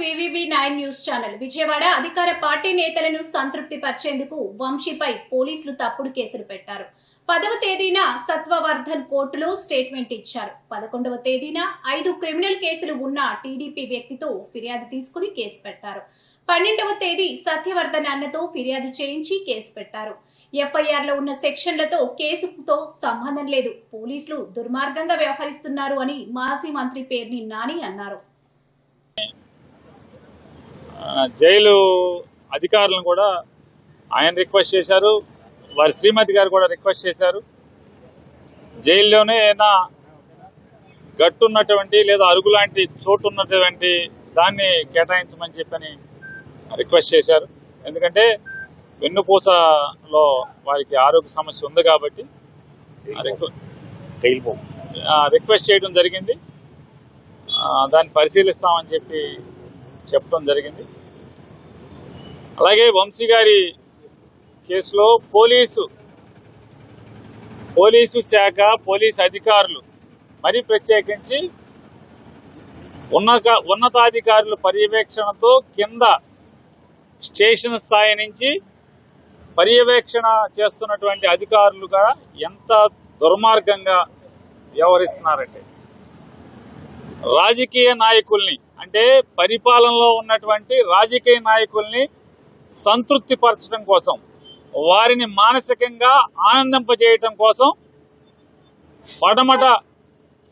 VVB nine news channel. Vijayawada అధికార party నేతలను సంతృప్తి పరిచేందుకు వంశీపై పోలీసులు తప్పుడు కేసులు పెట్టారు. పదవ తేదీన సత్వవర్ధన్ కోర్టులో స్టేట్మెంట్ ఇచ్చారు. పదకొండవ తేదీన ఐదు క్రిమినల్ కేసులు ఉన్న టీడీపీ వ్యక్తితో ఫిర్యాదు తీసుకుని కేసు పెట్టారు. పన్నెండవ తేదీ సత్యవర్ధన్ అన్నతో ఫిర్యాదు చేయించి కేసు పెట్టారు. ఎఫ్ఐఆర్లో ఉన్న సెక్షన్లతో కేసుతో సంబంధం లేదు. పోలీసులు దుర్మార్గంగా వ్యవహరిస్తున్నారు అని మాజీ మంత్రి పేర్ని నాని అన్నారు. జైలు అధికారులను కూడా ఆయన రిక్వెస్ట్ చేశారు. వారి శ్రీమతి గారు కూడా రిక్వెస్ట్ చేశారు. జైల్లోనే ఏదైనా గట్టు ఉన్నటువంటి లేదా అరుగు లాంటి చోటు ఉన్నటువంటి దాన్ని కేటాయించమని చెప్పని రిక్వెస్ట్ చేశారు. ఎందుకంటే వెన్నుపూసలో వారికి ఆరోగ్య సమస్య ఉంది కాబట్టి రిక్వెస్ట్ చేయడం జరిగింది. దాన్ని పరిశీలిస్తామని చెప్పి చెప్పడం జరిగింది. అలాగే వంశీ గారి కేసులో పోలీసు పోలీసు శాఖ పోలీసు అధికారులు మరి ప్రత్యేకించి ఉన్నత ఉన్నతాధికారుల పర్యవేక్షణతో కింద స్టేషన్ స్థాయి నుంచి పర్యవేక్షణ చేస్తున్నటువంటి అధికారులుగా ఎంత దుర్మార్గంగా వ్యవహరిస్తున్నారంటే రాజకీయ నాయకుల్ని అంటే పరిపాలనలో ఉన్నటువంటి రాజకీయ నాయకుల్ని సంతృప్తి పరచడం కోసం వారిని మానసికంగా ఆనందింపజేయటం కోసం పడమట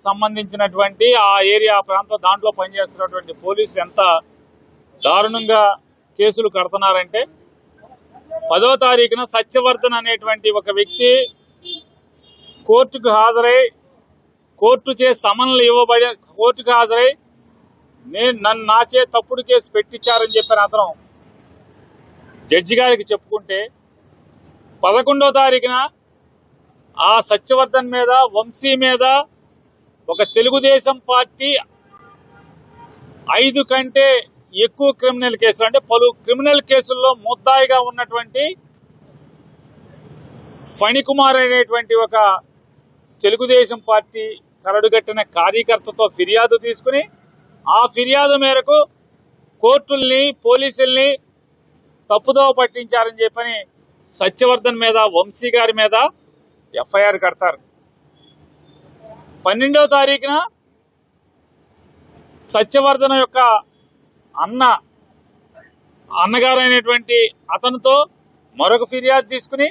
సంబంధించినటువంటి ఆ ఏరియా ప్రాంతం దాంట్లో పనిచేస్తున్నటువంటి పోలీసులు ఎంత దారుణంగా కేసులు కడుతున్నారంటే పదో తారీఖున సత్యవర్ధన్ అనేటువంటి ఒక వ్యక్తి కోర్టుకు హాజరై కోర్టు చే సమన్లు ఇవ్వబడి కోర్టుకు హాజరై నేను నన్ను నాచే తప్పుడు కేసు పెట్టించారని చెప్పిన అతను జడ్జి గారికి చెప్పుకుంటే పదకొండో తారీఖున ఆ సత్యవర్ధన్ మీద వంశీ మీద ఒక తెలుగుదేశం పార్టీ ఐదు కంటే ఎక్కువ క్రిమినల్ కేసులు అంటే పలు క్రిమినల్ కేసుల్లో ముద్దాయిగా ఉన్నటువంటి ఫణికుమార్ అనేటువంటి ఒక తెలుగుదేశం పార్టీ కరడుగట్టిన కార్యకర్తతో ఫిర్యాదు తీసుకుని ఆ ఫిర్యాదు మేరకు కోర్టుల్ని పోలీసుల్ని తప్పుదోవ పట్టించారని చెప్పని సత్యవర్ధన్ మీద వంశీ గారి మీద ఎఫ్ఐఆర్ కడతారు. పన్నెండవ తారీఖున సత్యవర్ధన యొక్క అన్న అన్నగారైనటువంటి అతనితో మరొక ఫిర్యాదు తీసుకుని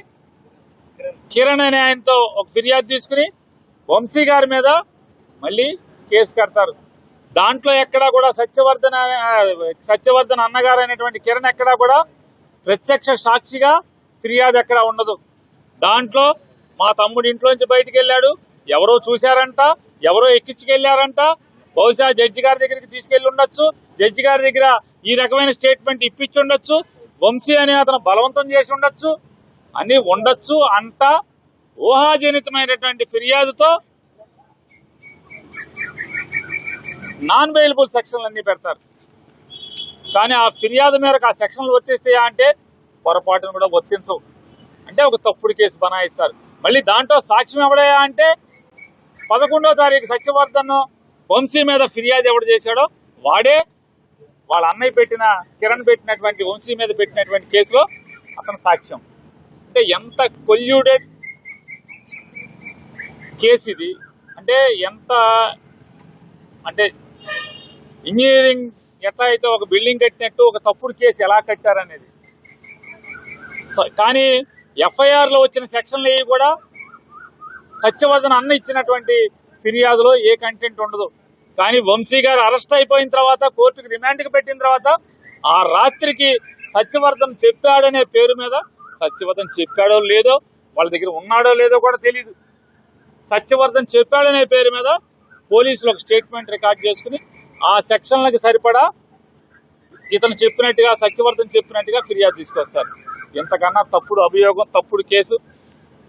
కిరణ్ అనే ఆయనతో ఒక ఫిర్యాదు తీసుకుని వంశీ గారి మీద మళ్ళీ కేసు కడతారు. దాంట్లో ఎక్కడా కూడా సత్యవర్ధన్ సత్యవర్ధన్ అన్నగారు అనేటువంటి కిరణ్ ఎక్కడా కూడా ప్రత్యక్ష సాక్షిగా ఫిర్యాదు ఎక్కడా ఉండదు. దాంట్లో మా తమ్ముడి ఇంట్లోంచి బయటికి వెళ్ళాడు ఎవరో చూశారంట ఎవరో ఎక్కించుకెళ్ళారంట బహుశా జడ్జి గారి దగ్గరికి తీసుకెళ్ళి ఉండొచ్చు. జడ్జి గారి దగ్గర ఈ రకమైన స్టేట్మెంట్ ఇప్పించి ఉండొచ్చు వంశీ అనే అతను బలవంతం చేసి ఉండొచ్చు. అని ఉండొచ్చు అంట. ఊహాజనితమైనటువంటి ఫిర్యాదుతో నాన్ వెయిలబుల్ సెక్షన్లు అన్ని పెడతారు. కానీ ఆ ఫిర్యాదు మేరకు ఆ సెక్షన్లు వర్తిస్తాయా అంటే పొరపాటును కూడా వర్తించవు అంటే ఒక తప్పుడు కేసు బనాయిస్తారు. మళ్ళీ దాంట్లో సాక్ష్యం ఎవడయా అంటే పదకొండో తారీఖు సత్యవర్ధన్ వంశీ మీద ఫిర్యాదు ఎవడు చేశాడో వాడే వాళ్ళ అన్నయ్య పెట్టిన కిరణ్ పెట్టినటువంటి వంశీ మీద పెట్టినటువంటి కేసులో అతను సాక్ష్యం. అంటే ఎంత కొల్యూడెడ్ కేసు ఇది. అంటే ఎంత అంటే ఇంజనీరింగ్ ఎట్లా అయితే ఒక బిల్డింగ్ కట్టినట్టు ఒక తప్పుడు కేసు ఎలా కట్టారనేది. స- కానీ ఎఫ్ఐఆర్లో వచ్చిన సెక్షన్లు ఏవి కూడా సత్యవర్ధన్ అన్న ఇచ్చినటువంటి ఫిర్యాదులో ఏ కంటెంట్ ఉండదు. కానీ వంశీ గారు అరెస్ట్ అయిపోయిన తర్వాత కోర్టుకు రిమాండ్కి పెట్టిన తర్వాత ఆ రాత్రికి సత్యవర్ధన్ చెప్పాడనే పేరు మీద సత్యవర్ధన్ చెప్పాడో లేదో వాళ్ళ దగ్గర ఉన్నాడో లేదో కూడా తెలియదు సత్యవర్ధన్ చెప్పాడనే పేరు మీద పోలీసులు ఒక స్టేట్మెంట్ రికార్డ్ చేసుకుని ఆ సెక్షన్లకు సరిపడా ఇతను చెప్పినట్టుగా సత్యవర్ధన్ చెప్పినట్టుగా ఫిర్యాదు తీసుకొస్తారు. ఇంతకన్నా తప్పుడు అభియోగం తప్పుడు కేసు